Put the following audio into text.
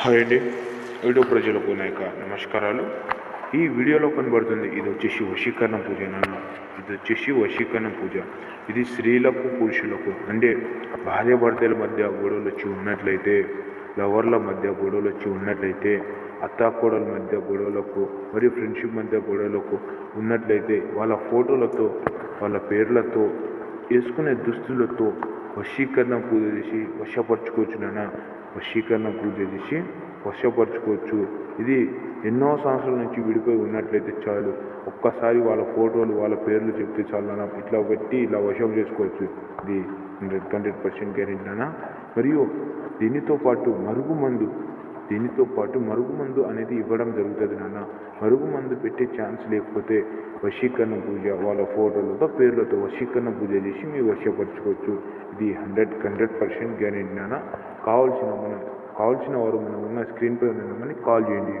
Hi అండి. YouTube ప్రజలకు నా యొక్క నమస్కారాలు. ఈ వీడియోలో కనబడుతుంది ఇది వచ్చేసి వశీకరణ పూజ నాన్న. ఇది వచ్చేసి వశీకరణ పూజ. ఇది స్త్రీలకు పురుషులకు అంటే భార్యాభర్తల మధ్య గొడవలు వచ్చి ఉన్నట్లయితే లవర్ల మధ్య గొడవలు వచ్చి ఉన్నట్లయితే అత్తాకోడల మధ్య గొడవలకు మరియు ఫ్రెండ్షిప్ మధ్య గొడవలకు ఉన్నట్లయితే వాళ్ళ ఫోటోలతో వాళ్ళ పేర్లతో వేసుకునే దుస్తులతో వశీకరణ పూజ చేసి వశపరచుకోవచ్చు నాన్న వశీకరణ పూజ చేసి వశపరచుకోవచ్చు. ఇది ఎన్నో సంవత్సరాల నుంచి విడిపోయి ఉన్నట్లయితే చాలు. ఒక్కసారి వాళ్ళ ఫోటోలు వాళ్ళ పేర్లు చెప్తే చాలు నాన్న ఇట్లా పెట్టి ఇలా వశం చేసుకోవచ్చు. ఇది హండ్రెడ్ హండ్రెడ్ పర్సెంట్ గ్యారెంటీ నాన్న మరియు దీనితో పాటు మరుగుమందు దీనితో పాటు మరుగుమందు అనేది ఇవ్వడం జరుగుతుంది నాన్న. మరుగుమందు పెట్టే ఛాన్స్ లేకపోతే వశీకరణ పూజ వాళ్ళ ఫోటోలతో పేర్లతో వశీకరణ పూజ చేసి మీరు వశపరచుకోవచ్చు. ఇది హండ్రెడ్ హండ్రెడ్ పర్సెంట్ గ్యారెంటీ నాన్న. కావాల్సిన మన కావాల్సిన వారు మనం ఉన్న స్క్రీన్పై ఉన్న నెంబర్ని కాల్ చేయండి.